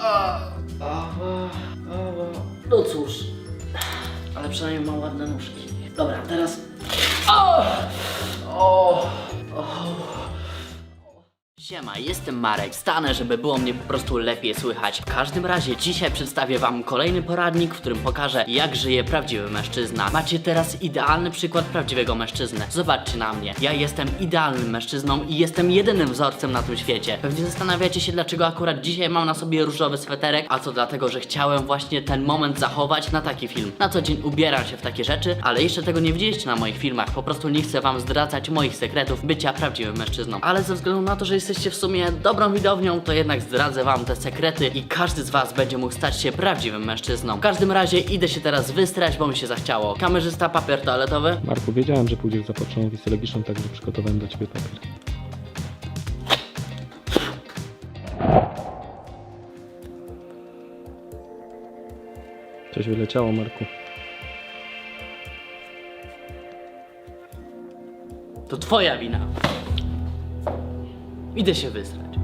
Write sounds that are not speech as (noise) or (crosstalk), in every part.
A, a, No cóż, ale przynajmniej mam ładne nóżki. Dobra, teraz... O! O! O! Siema, jestem Marek. Stanę, żeby było mnie po prostu lepiej słychać. W każdym razie dzisiaj przedstawię wam kolejny poradnik, w którym pokażę jak żyje prawdziwy mężczyzna. Macie teraz idealny przykład prawdziwego mężczyzny. Zobaczcie na mnie. Ja jestem idealnym mężczyzną i jestem jedynym wzorcem na tym świecie. Pewnie zastanawiacie się dlaczego akurat dzisiaj mam na sobie różowy sweterek, a to dlatego, że chciałem właśnie ten moment zachować na taki film. Na co dzień ubieram się w takie rzeczy, ale jeszcze tego nie widzieliście na moich filmach. Po prostu nie chcę wam zdradzać moich sekretów bycia prawdziwym mężczyzną. Ale ze względu na to, że jesteście w sumie dobrą widownią, to jednak zdradzę wam te sekrety i każdy z was będzie mógł stać się prawdziwym mężczyzną. W każdym razie idę się teraz wystrać, bo mi się zachciało. Kamerzysta, papier toaletowy. Marku, wiedziałem, że pójdziesz za pocztą wisologiczną, także przygotowałem dla ciebie papier. Coś wyleciało, Marku. To twoja wina. Idę się wysrać.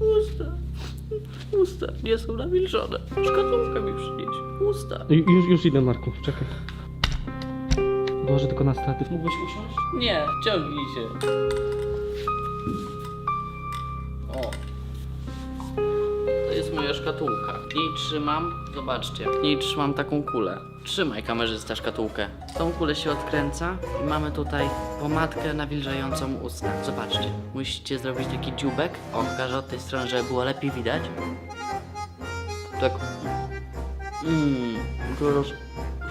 Usta. Usta nie są nawilżone. Szkatułkę mi przynieś. Usta. Ju- Już, już idę, Marku, czekaj. Boże, tylko na statyw. Mógłbyś usiąść? Nie, ciągnij się. Szkatułka. Trzymam, zobaczcie, w niej trzymam taką kulę. Trzymaj kamerzysta szkatułkę. Tą kulę się odkręca i mamy tutaj pomadkę nawilżającą usta. Zobaczcie, musicie zrobić taki dziubek. O, pokażę od tej strony, żeby było lepiej widać. Tak. Mmm, teraz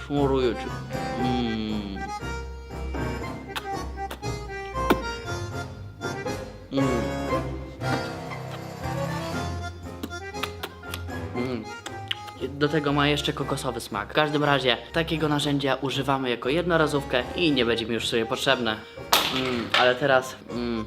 szmuruję cię. Mmm. Do tego ma jeszcze kokosowy smak. W każdym razie takiego narzędzia używamy jako jednorazówkę i nie będzie mi już sobie potrzebne. Mm, ale teraz mm,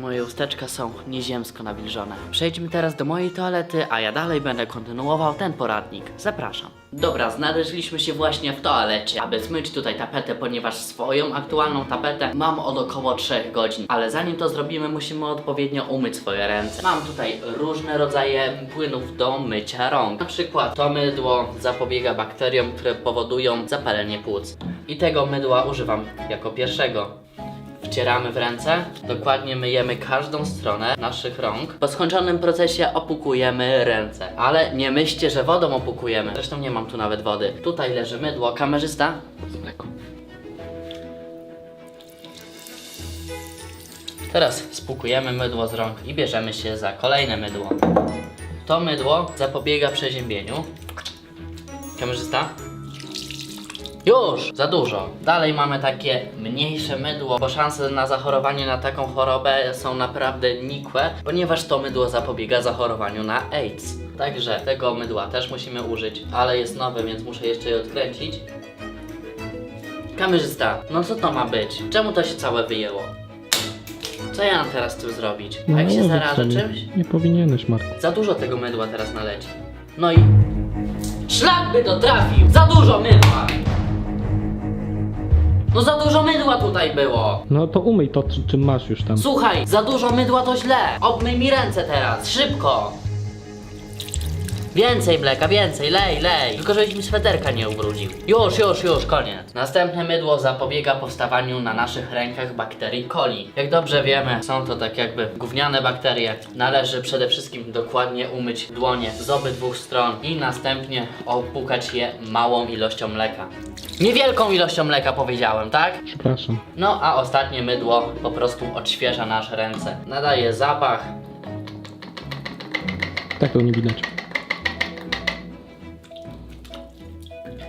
moje usteczka są nieziemsko nawilżone. Przejdźmy teraz do mojej toalety, a ja dalej będę kontynuował ten poradnik. Zapraszam. Dobra, znaleźliśmy się właśnie w toalecie, aby zmyć tutaj tapetę, ponieważ swoją aktualną tapetę mam od około 3 godzin. Ale zanim to zrobimy, musimy odpowiednio umyć swoje ręce. Mam tutaj różne rodzaje płynów do mycia rąk. Na przykład to mydło zapobiega bakteriom, które powodują zapalenie płuc. I tego mydła używam jako pierwszego. Wcieramy w ręce, dokładnie myjemy każdą stronę naszych rąk. Po skończonym procesie opukujemy ręce. Ale nie myślcie, że wodą opukujemy. Zresztą nie mam tu nawet wody. Tutaj leży mydło. Kamerzysta? Z mleką. Teraz spłukujemy mydło z rąk i bierzemy się za kolejne mydło. To mydło zapobiega przeziębieniu. Kamerzysta? Już! Za dużo. Dalej mamy takie mniejsze mydło, bo szanse na zachorowanie na taką chorobę są naprawdę nikłe, ponieważ to mydło zapobiega zachorowaniu na AIDS. Także tego mydła też musimy użyć, ale jest nowe, więc muszę jeszcze je odkręcić. Kamerzysta, no co to ma być? Czemu to się całe wyjęło? Co ja mam teraz z tym zrobić? A jak się No, zarażę nie- czymś? Nie powinieneś, Marku. Za dużo tego mydła teraz naleci. No i... Szlak by to trafił! Za dużo mydła! No za dużo mydła tutaj było! No to umyj to, czy- czym masz już tam. Słuchaj, za dużo mydła to źle! Obmyj mi ręce teraz, szybko! Więcej mleka, więcej, lej, lej! Tylko żebyś mi sweterka nie ubrudził. Już, już, już, koniec. Następne mydło zapobiega powstawaniu na naszych rękach bakterii coli. Jak dobrze wiemy, są to tak jakby gówniane bakterie. Należy przede wszystkim dokładnie umyć dłonie z obydwu stron i następnie opłukać je małą ilością mleka. Niewielką ilością mleka powiedziałem, tak? Przepraszam. No a ostatnie mydło po prostu odświeża nasze ręce. Nadaje zapach. Tak to nie widać.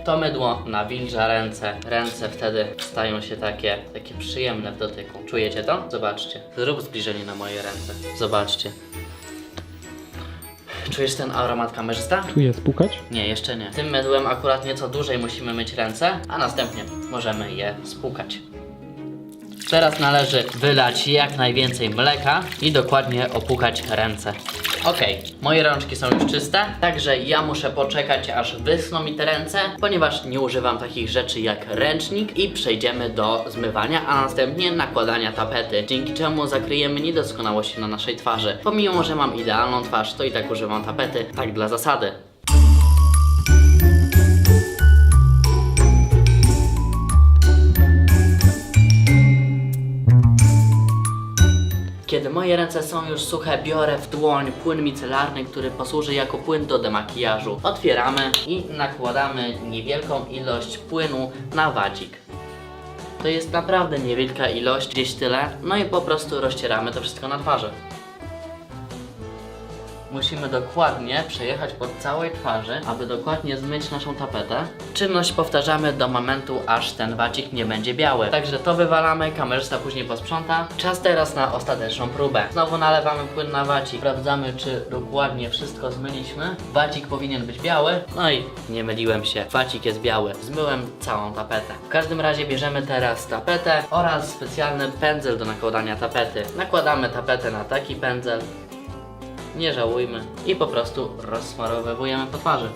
To mydło nawilża ręce. Ręce wtedy stają się takie, takie przyjemne w dotyku. Czujecie to? Zobaczcie. Zrób zbliżenie na moje ręce. Zobaczcie. Czujesz ten aromat kamerzysta? Czuję spukać? Nie, jeszcze nie. Tym mydłem akurat nieco dłużej musimy myć ręce, a następnie możemy je spłukać. Teraz należy wylać jak najwięcej mleka i dokładnie opłukać ręce. Okej, moje rączki są już czyste, także ja muszę poczekać aż wyschną mi te ręce, ponieważ nie używam takich rzeczy jak ręcznik i przejdziemy do zmywania, a następnie nakładania tapety, dzięki czemu zakryjemy niedoskonałości na naszej twarzy. Pomimo, że mam idealną twarz, to i tak używam tapety, tak dla zasady. Kiedy moje ręce są już suche, biorę w dłoń płyn micelarny, który posłuży jako płyn do demakijażu. Otwieramy i nakładamy niewielką ilość płynu na wadzik. To jest naprawdę niewielka ilość, gdzieś tyle, no i po prostu rozcieramy to wszystko na twarzy. Musimy dokładnie przejechać po całej twarzy, aby dokładnie zmyć naszą tapetę. Czynność powtarzamy do momentu, aż ten wadzik nie będzie biały. Także to wywalamy, kamerzysta później posprząta. Czas teraz na ostateczną próbę. Znowu nalewamy płyn na wadzik, sprawdzamy czy dokładnie wszystko zmyliśmy. Wadzik powinien być biały, no i nie myliłem się, wadzik jest biały. Zmyłem całą tapetę. W każdym razie bierzemy teraz tapetę oraz specjalny pędzel do nakładania tapety. Nakładamy tapetę na taki pędzel, nie żałujmy i po prostu rozsmarowujemy po twarzy.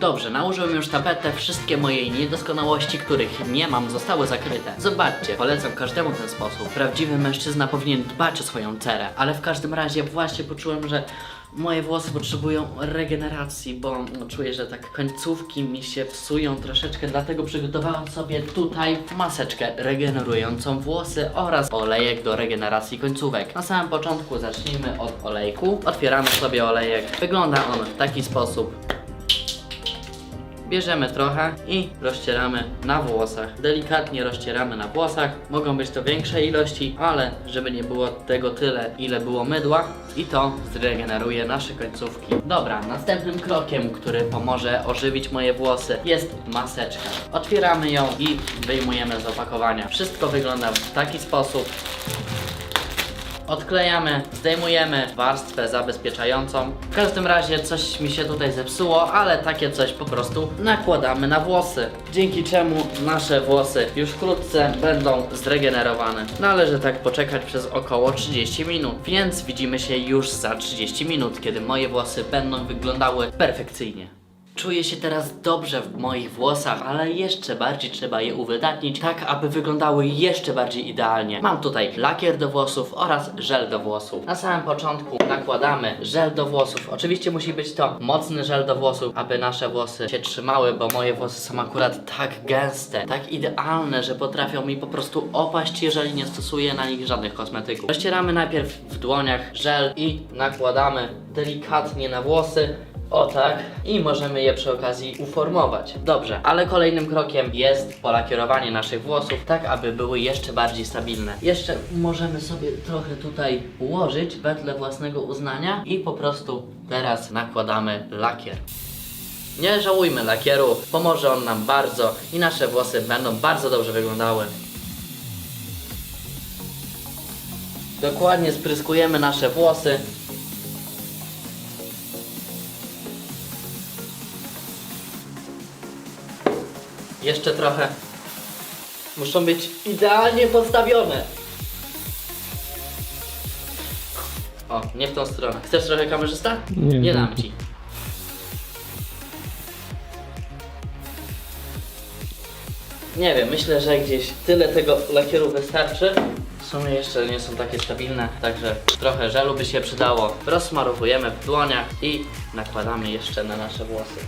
Dobrze, nałożyłem już tapetę, wszystkie moje niedoskonałości, których nie mam, zostały zakryte. Zobaczcie, polecam każdemu ten sposób. Prawdziwy mężczyzna powinien dbać o swoją cerę, ale w każdym razie właśnie poczułem, że moje włosy potrzebują regeneracji, bo czuję, że tak końcówki mi się psują troszeczkę, dlatego przygotowałem sobie tutaj maseczkę regenerującą włosy oraz olejek do regeneracji końcówek. Na samym początku zacznijmy od olejku. Otwieramy sobie olejek. Wygląda on w taki sposób. Bierzemy trochę i rozcieramy na włosach. Delikatnie rozcieramy na włosach. Mogą być to większe ilości, ale żeby nie było tego tyle, ile było mydła i to zregeneruje nasze końcówki. Dobra, następnym krokiem, który pomoże ożywić moje włosy jest maseczka. Otwieramy ją i wyjmujemy z opakowania. Wszystko wygląda w taki sposób. Odklejamy, zdejmujemy warstwę zabezpieczającą. W każdym razie coś mi się tutaj zepsuło, ale takie coś po prostu nakładamy na włosy. Dzięki czemu nasze włosy już wkrótce będą zregenerowane. Należy tak poczekać przez około 30 minut, więc widzimy się już za 30 minut, kiedy moje włosy będą wyglądały perfekcyjnie. Czuję się teraz dobrze w moich włosach, ale jeszcze bardziej trzeba je uwydatnić, tak aby wyglądały jeszcze bardziej idealnie. Mam tutaj lakier do włosów oraz żel do włosów. Na samym początku nakładamy żel do włosów. Oczywiście musi być to mocny żel do włosów, aby nasze włosy się trzymały, bo moje włosy są akurat tak gęste, tak idealne, że potrafią mi po prostu opaść, jeżeli nie stosuję na nich żadnych kosmetyków. Rozcieramy najpierw w dłoniach żel i nakładamy delikatnie na włosy. O tak, i możemy je przy okazji uformować. Dobrze, ale kolejnym krokiem jest polakierowanie naszych włosów, tak aby były jeszcze bardziej stabilne. Jeszcze możemy sobie trochę tutaj ułożyć wedle własnego uznania i po prostu teraz nakładamy lakier. Nie żałujmy lakieru, pomoże on nam bardzo i nasze włosy będą bardzo dobrze wyglądały. Dokładnie spryskujemy nasze włosy Jeszcze trochę. Muszą być idealnie postawione. O, nie w tą stronę. Chcesz trochę kamerzysta? Nie, nie dam ci. Nie wiem, myślę, że gdzieś tyle tego lakieru wystarczy. W sumie jeszcze nie są takie stabilne, także trochę żelu by się przydało. Rozsmarowujemy w dłoniach i nakładamy jeszcze na nasze włosy.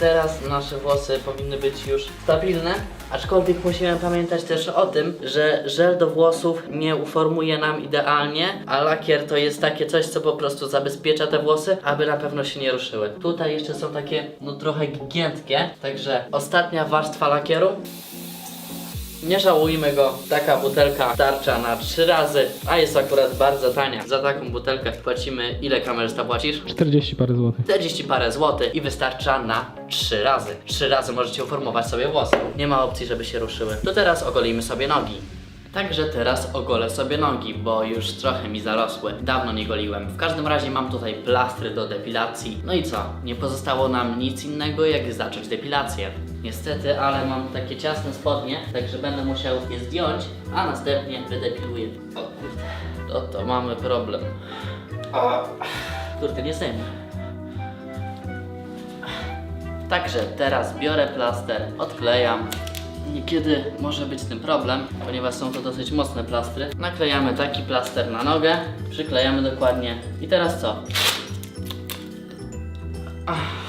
Teraz nasze włosy powinny być już stabilne, aczkolwiek musimy pamiętać też o tym, że żel do włosów nie uformuje nam idealnie, a lakier to jest takie coś, co po prostu zabezpiecza te włosy, aby na pewno się nie ruszyły. Tutaj jeszcze są takie, no trochę giętkie, także ostatnia warstwa lakieru. Nie żałujmy go, taka butelka starcza na 3 razy, a jest akurat bardzo tania. Za taką butelkę płacimy, ile kamerzysta płacisz? 40 parę złotych. 40 parę złotych i wystarcza na 3 razy. 3 razy możecie uformować sobie włosy. Nie ma opcji, żeby się ruszyły. To teraz ogolimy sobie nogi. Także teraz ogolę sobie nogi, bo już trochę mi zarosły. Dawno nie goliłem. W każdym razie mam tutaj plastry do depilacji. No i co? Nie pozostało nam nic innego, jak zacząć depilację. Niestety, ale mam takie ciasne spodnie, także będę musiał je zdjąć, a następnie wydepiluję. O kurde, to, to mamy problem. O, kurde, nie zdejmę. Także teraz biorę plaster, odklejam. Niekiedy może być z tym problem, ponieważ są to dosyć mocne plastry. Naklejamy taki plaster na nogę, przyklejamy dokładnie. I teraz co? Ach.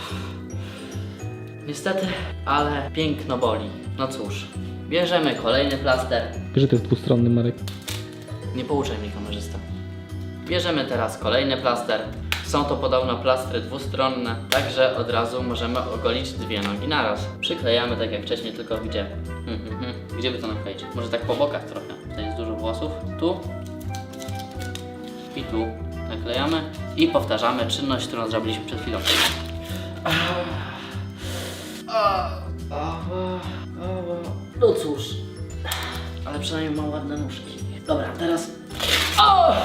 Niestety, ale piękno boli. No cóż, bierzemy kolejny plaster. Wiesz, że to jest dwustronny Marek. Nie pouczaj mnie kamerzysta. Bierzemy teraz kolejny plaster. Są to podobno plastry dwustronne, także od razu możemy ogolić dwie nogi naraz. Przyklejamy tak jak wcześniej, tylko gdzie? Hmm, hmm, hmm. Gdzie by to nakleić? Może tak po bokach trochę. Tutaj jest dużo włosów. Tu i tu naklejamy i powtarzamy czynność, którą zrobiliśmy przed chwilą. Przynajmniej mam ładne nóżki. Dobra, teraz. O!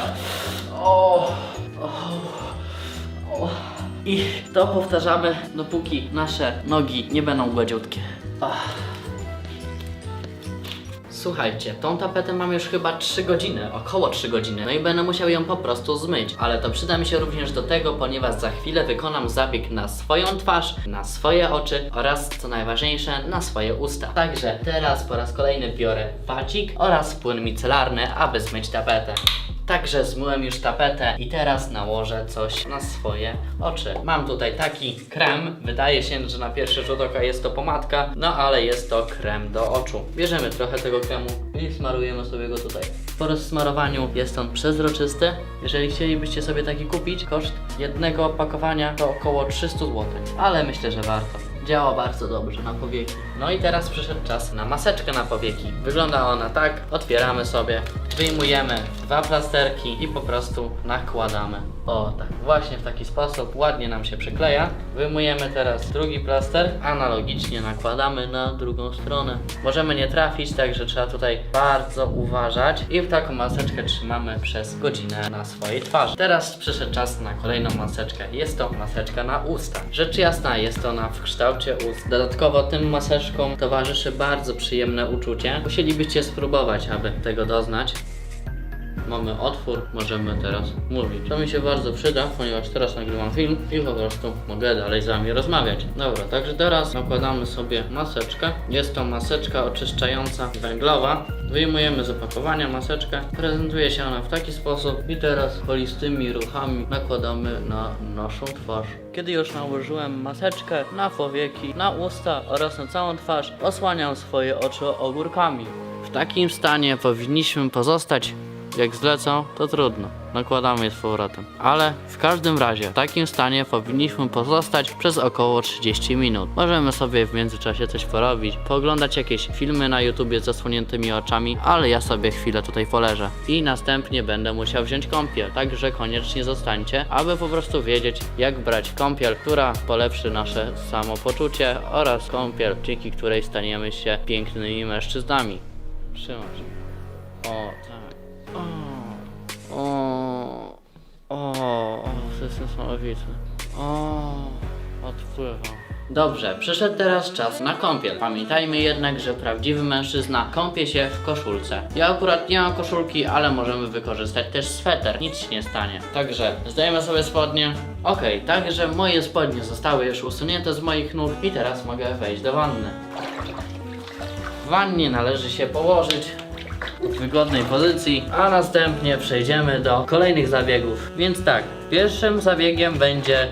O! O! I to powtarzamy, dopóki nasze nogi nie będą gładziutkie. Ach. Słuchajcie, tą tapetę mam już chyba 3 godziny, około 3 godziny, no i będę musiał ją po prostu zmyć. Ale to przyda mi się również do tego, ponieważ za chwilę wykonam zabieg na swoją twarz, na swoje oczy oraz, co najważniejsze, na swoje usta. Także teraz po raz kolejny biorę wacik oraz płyn micelarny, aby zmyć tapetę. Także zmyłem już tapetę i teraz nałożę coś na swoje oczy. Mam tutaj taki krem. Wydaje się, że na pierwszy rzut oka jest to pomadka, no ale jest to krem do oczu. Bierzemy trochę tego kremu i smarujemy sobie go tutaj. Po rozsmarowaniu jest on przezroczysty. Jeżeli chcielibyście sobie taki kupić, koszt jednego opakowania to około 300 zł. Ale myślę, że warto. Działa bardzo dobrze na powieki. No i teraz przyszedł czas na maseczkę na powieki. Wygląda ona tak. Otwieramy sobie, wyjmujemy dwa plasterki i po prostu nakładamy. O tak, właśnie w taki sposób ładnie nam się przykleja. Wyjmujemy teraz drugi plaster, analogicznie nakładamy na drugą stronę. Możemy nie trafić, także trzeba tutaj bardzo uważać i w taką maseczkę trzymamy przez godzinę na swojej twarzy. Teraz przyszedł czas na kolejną maseczkę. Jest to maseczka na usta. Rzecz jasna, jest ona w kształcie ust. Dodatkowo tym maseczkom towarzyszy bardzo przyjemne uczucie. Musielibyście spróbować, aby tego doznać. Mamy otwór, możemy teraz mówić. To mi się bardzo przyda, ponieważ teraz nagrywam film i po prostu mogę dalej z wami rozmawiać. Dobra, także teraz nakładamy sobie maseczkę. Jest to maseczka oczyszczająca węglowa. Wyjmujemy z opakowania maseczkę. Prezentuje się ona w taki sposób i teraz polistymi ruchami nakładamy na naszą twarz. Kiedy już nałożyłem maseczkę na powieki, na usta oraz na całą twarz, osłaniam swoje oczy ogórkami. W takim stanie powinniśmy pozostać jak zlecą, to trudno. Nakładamy je z powrotem. Ale w każdym razie w takim stanie powinniśmy pozostać przez około 30 minut. Możemy sobie w międzyczasie coś porobić, pooglądać jakieś filmy na YouTubie z zasłoniętymi oczami, ale ja sobie chwilę tutaj poleżę. I następnie będę musiał wziąć kąpiel, także koniecznie zostańcie, aby po prostu wiedzieć jak brać kąpiel, która polepszy nasze samopoczucie oraz kąpiel, dzięki której staniemy się pięknymi mężczyznami. Trzymaj się. O, tak. O, jest niesamowite. O, odpływa. Dobrze, przyszedł teraz czas na kąpiel. Pamiętajmy jednak, że prawdziwy mężczyzna kąpie się w koszulce. Ja akurat nie mam koszulki, ale możemy wykorzystać też sweter, nic się nie stanie. Także zdajemy sobie spodnie. Okej, także moje spodnie zostały już usunięte z moich nóg i teraz mogę wejść do wanny. W wannie należy się położyć w wygodnej pozycji, a następnie przejdziemy do kolejnych zabiegów. Więc tak, pierwszym zabiegiem będzie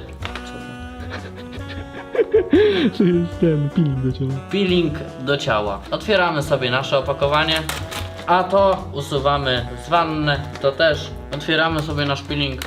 (laughs) To jest ten pilnik do ciała. peeling do ciała. Otwieramy sobie nasze opakowanie, a to usuwamy z wanny. To też otwieramy sobie nasz peeling.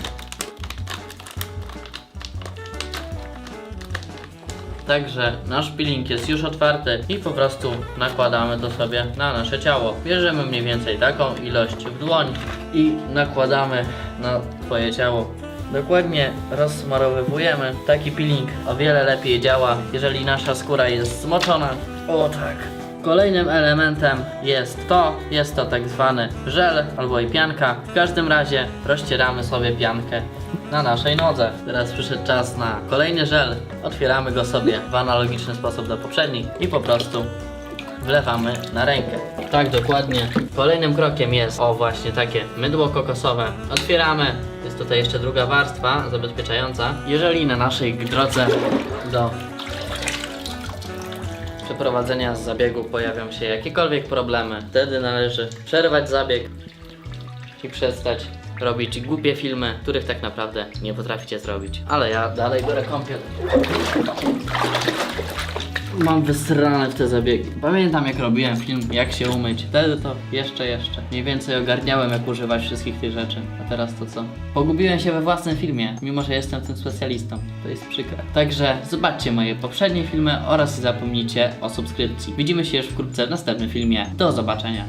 Także nasz peeling jest już otwarty i po prostu nakładamy to sobie na nasze ciało. Bierzemy mniej więcej taką ilość w dłoń i nakładamy na twoje ciało. Dokładnie rozsmarowywujemy. Taki peeling o wiele lepiej działa, jeżeli nasza skóra jest zmoczona. O tak. Kolejnym elementem jest to, jest to tak zwany żel albo i pianka. W każdym razie rozcieramy sobie piankę na naszej nodze. Teraz przyszedł czas na kolejny żel. Otwieramy go sobie w analogiczny sposób do poprzednich i po prostu wlewamy na rękę. Tak, dokładnie. Kolejnym krokiem jest, o właśnie takie mydło kokosowe. Otwieramy. Jest tutaj jeszcze druga warstwa zabezpieczająca. Jeżeli na naszej drodze do przeprowadzenia z zabiegu pojawią się jakiekolwiek problemy, wtedy należy przerwać zabieg i przestać robić głupie filmy, których tak naprawdę nie potraficie zrobić. Ale ja dalej biorę kąpiel. Mam wysrane w te zabiegi. Pamiętam jak robiłem film, jak się umyć. Wtedy to jeszcze, jeszcze. Mniej więcej ogarniałem jak używać wszystkich tych rzeczy. A teraz to co? Pogubiłem się we własnym filmie, mimo że jestem tym specjalistą. To jest przykre. Także zobaczcie moje poprzednie filmy oraz zapomnijcie o subskrypcji. Widzimy się już wkrótce w następnym filmie. Do zobaczenia.